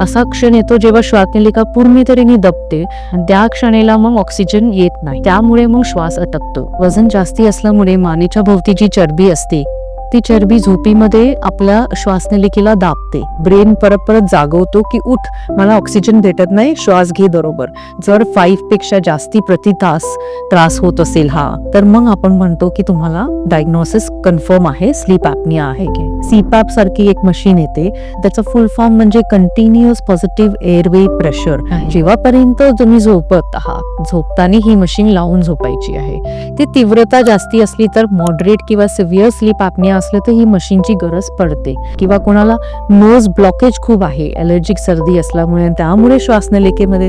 असा क्षण येतो जेव्हा श्वासनलिका पूर्ण तऱ्हेने दबते आणि त्या क्षणेला मग ऑक्सिजन येत नाही. त्यामुळे मग श्वास अटकतो. वजन जास्ती असल्यामुळे मानेच्या भोवती जी चरबी असते. ती चरबी झोपीमध्ये आपल्या श्वासनलिकेला दाबते. ब्रेन परत परत जागवतो की उठ मला ऑक्सिजन भेटत नाही श्वास घे बरोबर. जर फाईव्हपेक्षा जास्ती प्रति तास त्रास होत असेल हा तर मग आपण म्हणतो की तुम्हाला डायग्नोसिस कन्फर्म आहे स्लीप ॲपनिया आहे. की सीपॅप सारखी एक मशीन येते. त्याचं फुल फॉर्म म्हणजे कंटिन्युअस पॉझिटिव्ह एअरवे प्रेशर जेव्हापर्यंत तुम्ही झोपत आहात झोपताना ही मशीन लावून झोपायची आहे. ती तीव्रता जास्ती असली तर मॉडरेट किंवा सिव्हिअर स्लीप ॲपनिया असलं तर ही मशीनची गरज पडते. किंवा कोणाला नोज ब्लॉकेज खूप आहे अलर्जिक सर्दी असल्यामुळे त्यामुळे श्वासनलिकेमध्ये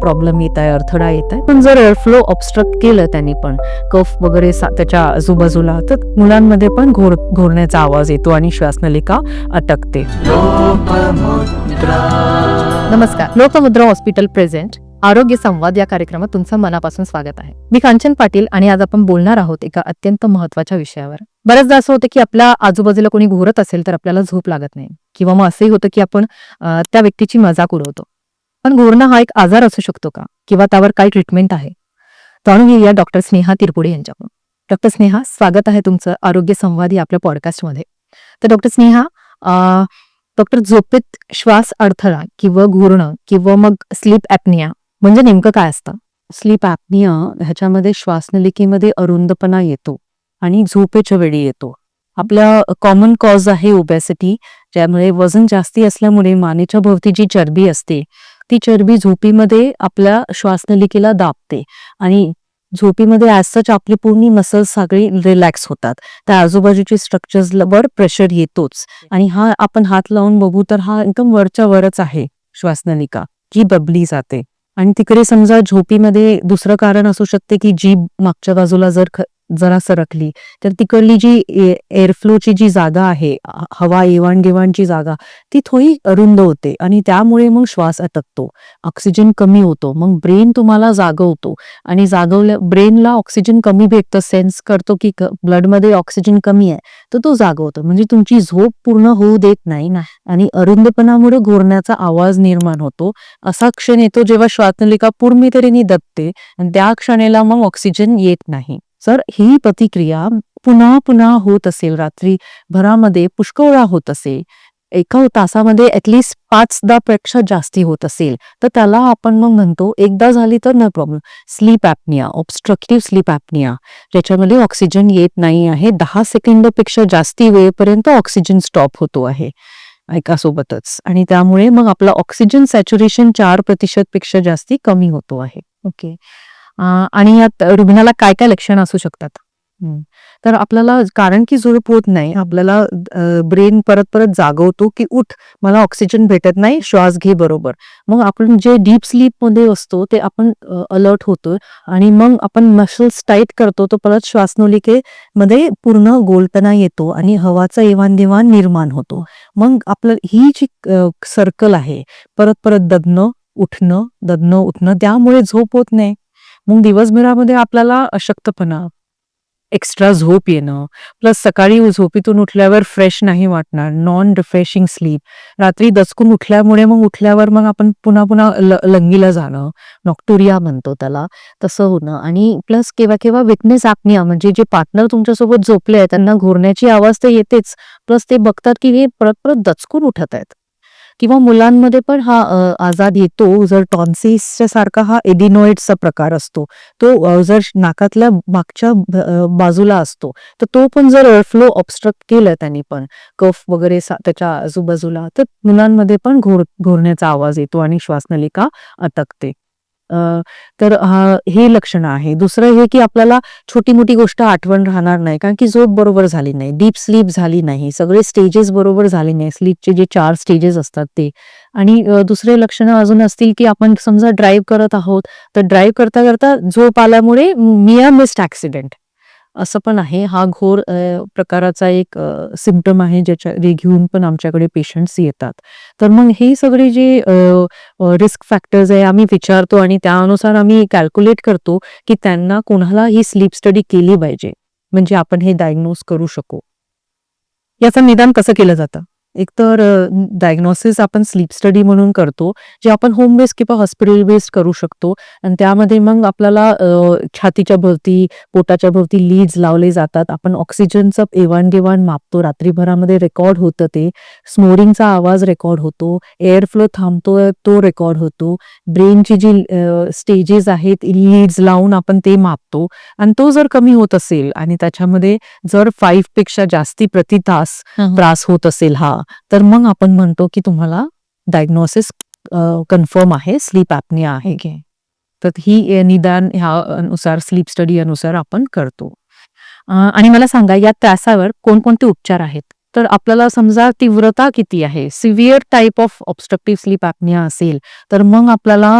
प्रॉब्लेम येत आहे अडथळा येत आहे. पण जर एअरफ्लो ऑबस्ट्रक्ट केलं त्यांनी पण कफ वगैरे त्याच्या आजूबाजूला तर मुलांमध्ये पण घोर घोरण्याचा आवाज येतो आणि श्वासनलिका अटकते. नमस्कार. लोकमुद्रा हॉस्पिटल प्रेझेंट आरोग्य संवाद या कार्यक्रमात तुमचं मनापासून स्वागत आहे. मी कांचन पाटील आणि आज आपण बोलणार आहोत एका अत्यंत महत्त्वाच्या विषयावर. बऱ्याचदा असं होतं की आपल्या आजूबाजूला कोणी घोरत असेल तर आपल्याला झोप लागत नाही. किंवा मग असंही होतं की आपण त्या व्यक्तीची मजाक उडवतो. पण घोरणं हा एक आजार असू शकतो का? किंवा त्यावर काय ट्रीटमेंट आहे? जाणून घेऊया डॉक्टर स्नेहा तिरपुडे यांच्याकडून. डॉक्टर स्नेहा स्वागत आहे तुमचं आरोग्य संवाद या आपल्या पॉडकास्टमध्ये तर डॉक्टर स्नेहा डॉक्टर झोपेत श्वास अडथळा किंवा घोरणं किंवा मग स्लीप ॲपनिया म्हणजे नेमकं काय असतं? स्लीप ॲपनिया ह्याच्यामध्ये श्वासनलिकेमध्ये अरुंदपणा येतो. आणि झोपेच्या वेळी येतो. आपल्या कॉमन कॉज आहे ओबॅसिटी ज्यामुळे वजन जास्ती असल्यामुळे मानेच्या भोवती जी चरबी असते ती चरबी झोपीमध्ये आपल्या श्वासनलिकेला दाबते आणि झोपीमध्ये ॲज सच आपली पूर्ण मसल्स सगळी रिलॅक्स होतात. त्या आजूबाजूची स्ट्रक्चर्सवर प्रेशर येतोच. आणि हा आपण हात लावून बघू तर हा एकदम वरच्या वरच आहे श्वासनलिका जी बबली जाते. आणि तिकडे समजा झोपीमध्ये दुसरं कारण असू शकते की जीभ मागच्या बाजूला जर जरा सरकली तर तिकडली जी एअरफ्लोची जी जागा आहे हवा येवाणघेवाणची जागा ती थोडी अरुंद होते आणि त्यामुळे मग श्वास अटकतो. ऑक्सिजन कमी होतो. मग ब्रेन तुम्हाला जागवतो. आणि जागवल्या ब्रेनला ऑक्सिजन कमी भेटतं. सेन्स करतो की ब्लडमध्ये ऑक्सिजन कमी आहे तर तो जागवतो. म्हणजे तुमची झोप पूर्ण होऊ देत नाही ना. आणि अरुंदपणामुळे घोरण्याचा आवाज निर्माण होतो. असा क्षण येतो जेव्हा श्वासनलिका पूर्ण तऱ्हेने दबते आणि त्या क्षणाला मग ऑक्सिजन येत नाही. सर ही प्रतिक्रिया पुन्हा पुन्हा होत असेल रात्री भरामध्ये पुष्कळ होत असेल. एका तासामध्ये ऍटलिस्ट पाचदा पेक्षा जास्ती होत असेल. तर त्याला आपण मग म्हणतो एकदा झाली तर न problem sleep apnoea obstructive sleep apnoea ज्याच्यामध्ये ऑक्सिजन येत नाही आहे. दहा सेकंदपेक्षा जास्ती वेळेपर्यंत ऑक्सिजन स्टॉप होतो आहे एकासोबतच. आणि त्यामुळे मग आपला ऑक्सिजन सॅच्युरेशन चार प्रतिशत पेक्षा जास्ती कमी होतो आहे. ओके आणि यात रुग्णाला काय काय लक्षणं असू शकतात? तर आपल्याला कारण की झोप होत नाही आपल्याला ब्रेन परत परत जागवतो की उठ मला ऑक्सिजन भेटत नाही श्वास घे बरोबर. मग आपण जे डीप स्लीपमध्ये असतो ते आपण अलर्ट होतो आणि मग आपण मसल्स टाईट करतो तो परत श्वासनलिकेमध्ये पूर्ण गोलतना येतो आणि हवाचा एवाणदेवाण निर्माण होतो. मग आपलं ही जी सर्कल आहे परत परत दबणं उठणं दबणं उठणं त्यामुळे झोप होत नाही. मग दिवसभरामध्ये आपल्याला अशक्तपणा एक्स्ट्रा झोप येणं प्लस सकाळी झोपीतून उठल्यावर फ्रेश नाही वाटणार नॉन रिफ्रेशिंग स्लीप रात्री दचकून उठल्यामुळे मग उठल्यावर मग आपण पुन्हा पुन्हा ल- लंगीला जाणं नॉक्टोरिया म्हणतो त्याला तसं होणं. आणि प्लस केव्हा केव्हा विटनेस आपण्या म्हणजे जे पार्टनर तुमच्यासोबत झोपले आहेत त्यांना घोरण्याची आवाज तर येतेच. प्लस ते बघतात की हे परत परत दचकून उठत आहेत. किंवा मुलांमध्ये पण हा आजार येतो जर टॉन्सिसच्या सारखा हा एडिनोइड्सचा प्रकार असतो. तो जर नाकातल्या मागच्या बाजूला असतो तर तो पण जर एअरफ्लो ऑबस्ट्रक्ट केलं त्यांनी पण कफ वगैरे त्याच्या आजूबाजूला तर मुलांमध्ये पण घोर घोरण्याचा आवाज येतो आणि श्वासनलिका अटकते. तर हा हे लक्षण आहे. दुसरं हे की आपल्याला छोटी मोठी गोष्ट आठवण राहणार नाही कारण की झोप बरोबर झाली नाही डीप स्लीप झाली नाही सगळे स्टेजेस बरोबर झाले नाही स्लीपचे जे चार स्टेजेस असतात ते. आणि दुसरे लक्षणं अजून असतील की आपण समजा ड्राईव्ह करत आहोत तर ड्राईव्ह करता करता झोप आल्यामुळे मिया मिस्ड ऍक्सिडेंट असं पण आहे. हा घोर प्रकाराचा एक सिम्पटम आहे ज्याच्या जे घेऊन पण आमच्याकडे पेशंट्स येतात. तर मग हे सगळे जे रिस्क फॅक्टर्स आहे आम्ही विचारतो आणि त्यानुसार आम्ही कॅल्क्युलेट करतो की त्यांना कोणाला ही स्लीप स्टडी केली पाहिजे. म्हणजे आपण हे डायग्नोज करू शकू. याचं निदान कसं केलं जातं? एक तर डायग्नोसिस आपण स्लीप स्टडी म्हणून करतो जे आपण होम बेस्ड किंवा हॉस्पिटल बेस्ड करू शकतो. आणि त्यामध्ये मग आपल्याला छातीच्या भोवती पोटाच्या भोवती लीड्स लावले जातात. आपण ऑक्सिजनचं एवाणदेवाण मापतो. रात्रीभरामध्ये रेकॉर्ड होतं ते. स्नोरिंगचा आवाज रेकॉर्ड होतो. एअर फ्लो थांबतोय तो रेकॉर्ड होतो. ब्रेनची जी स्टेजेस आहेत लीड्स लावून आपण ते मापतो. आणि तो जर कमी होत असेल आणि त्याच्यामध्ये जर फाईव्हपेक्षा जास्ती प्रति तास त्रास होत असेल हा तर मग आपण म्हणतो की तुम्हाला डायग्नोसिस कन्फर्म आहे स्लीप ॲपनिया आहे. की तर ही निदान ह्या अनुसार स्लीप स्टडी अनुसार आपण करतो. आणि मला सांगा या त्रासावर कोणकोणते उपचार आहेत? तर आपल्याला समजा तीव्रता किती आहे? Severe type of obstructive sleep apnoea असेल तर मग आपल्याला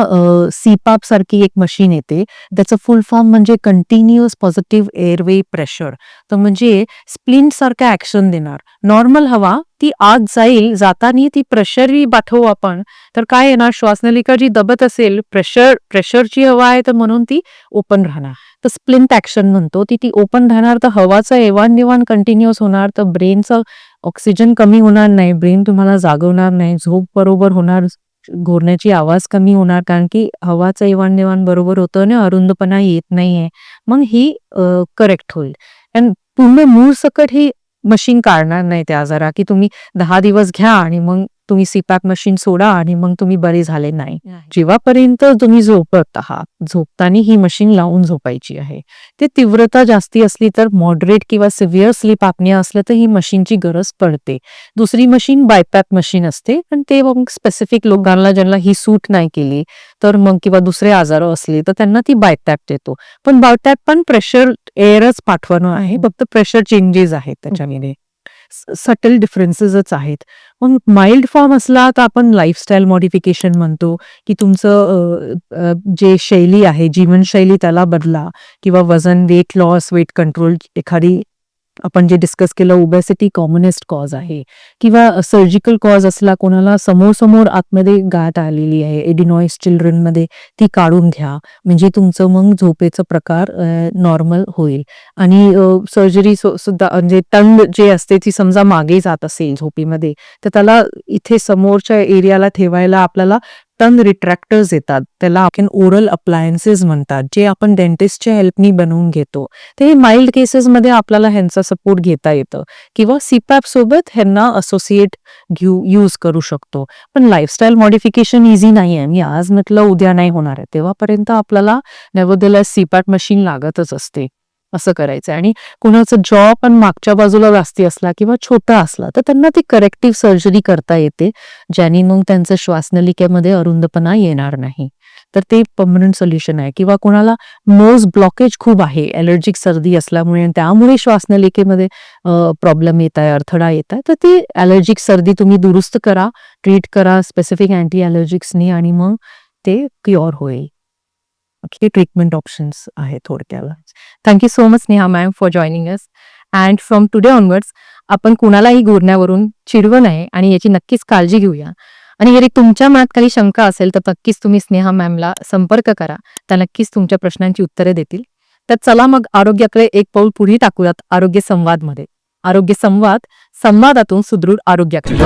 सीपाप सारखी एक मशीन येते. त्याचं फुल फॉर्म म्हणजे कंटिन्युअस पॉझिटिव्ह एअरवे प्रेशर तर म्हणजे स्प्लिंट सारखं ऍक्शन देणार. नॉर्मल हवा ती आत जाईल जाताना ती प्रेशरही पाठवू आपण. तर काय येणार श्वासनलिका जी दबत असेल प्रेशर प्रेशरची हवा आहे तर म्हणून ती ओपन राहणार. तर स्प्लिंट ऍक्शन म्हणतो ती ती ओपन राहणार तर हवाचं एवाणनिवाण कंटिन्युअस होणार तर ब्रेनचं ऑक्सिजन कमी होणार नाही ब्रेन तुम्हाला जागवणार नाही झोप बरोबर होणार घोरण्याची आवाज कमी होणार कारण की हवाचं एवाणदेवाण बरोबर होतं आणि अरुंदपणा येत नाहीये. मग ही करेक्ट होईल. आणि पूर्ण मूळ सकट ही मशीन काढणार नाही त्या आजारा की तुम्ही दहा दिवस घ्या आणि मग तुम्ही सीपॅप मशीन सोडा आणि मग तुम्ही बरे झाले नाही. जेव्हापर्यंत तुम्ही झोपत आहात झोपताना ही मशीन लावून झोपायची आहे. ते तीव्रता जास्ती असली तर मॉडरेट किंवा सिव्हिअर स्लीप आपनिया असलं तर ही मशीनची गरज पडते. दुसरी मशीन बायपॅप मशीन असते आणि ते मग स्पेसिफिक लोकांना ज्यांना ही सूट नाही केली तर मग किंवा दुसरे आजार असले तर त्यांना ती बायटॅप देतो. पण बायटॅप पण प्रेशर एअरच पाठवणं आहे. फक्त प्रेशर चेंजेस आहेत त्याच्यामध्ये. सटल डिफरन्सेसच आहेत. मग माइल्ड फॉर्म असला तर आपण लाईफस्टाईल मॉडिफिकेशन म्हणतो की तुमचं जे शैली आहे जीवनशैली त्याला बदला किंवा वजन वेट लॉस वेट कंट्रोल एखादी आपण जे डिस्कस केलं ओबेसिटी कॉमनेस्ट कॉज आहे किंवा सर्जिकल कॉज असला कोणाला समोर समोर आतमध्ये गाठ आलेली आहे एडिनॉइस चिल्ड्रनमध्ये ती काढून घ्या. म्हणजे तुमचं मग झोपेचं प्रकार नॉर्मल होईल. आणि सर्जरी सुद्धा म्हणजे तंड जे असते ती समजा मागे जात असेल झोपेमध्ये तर त्याला इथे समोरच्या एरियाला ठेवायला आपल्याला टन रिट्रॅक्टर्स येतात. त्याला आपण ओरल अप्लायन्सेस म्हणतात जे आपण डेंटिस्टच्या हेल्पनी बनवून घेतो. ते माइल्ड केसेसमध्ये आपल्याला ह्यांचा सपोर्ट घेता येतं. किंवा सीपॅप सोबत ह्यांना असोसिएट घेऊ यूज करू शकतो. पण लाईफस्टाईल मॉडिफिकेशन इझी नाही आहे मी आज म्हटलं उद्या नाही होणार आहे. तेव्हापर्यंत आपल्याला नवोदयाला सीपॅप मशीन लागतच असते. असं करायचं आणि कुणाचं जॉ पण मागच्या बाजूला जास्ती असला किंवा छोटा असला तर त्यांना ती करेक्टिव्ह सर्जरी करता येते ज्याने मग त्यांचं श्वासनलिकेमध्ये अरुंदपणा येणार नाही. तर ते परमनंट सोल्युशन आहे. किंवा कोणाला नोज ब्लॉकेज खूप आहे एलर्जिक सर्दी असल्यामुळे आणि त्यामुळे श्वासनलिकेमध्ये प्रॉब्लेम येत आहे अडथळा येत आहे तर ती ॲलर्जिक सर्दी तुम्ही दुरुस्त करा ट्रीट करा स्पेसिफिक अँटी ॲलर्जिक्सनी आणि मग ते क्युअर होईल. हे ट्रीटमेंट ऑप्शन्स आहेत थोडक्याला. Thank you so much Neha ma'am for joining us and from today onwards आपण कुणालाही गोरण्यावरून चिडवं नये आणि याची नक्कीच काळजी घेऊया. आणि जरी तुमच्या मनात काही शंका असेल तर नक्कीच तुम्ही स्नेहा मॅमला संपर्क करा. त्या नक्कीच तुमच्या प्रश्नांची उत्तरे देतील. तर चला मग आरोग्याकडे एक पाऊल पुढे टाकूयात आरोग्य संवादमध्ये. आरोग्य संवाद संवादातून सुदृढ आरोग्याकडे.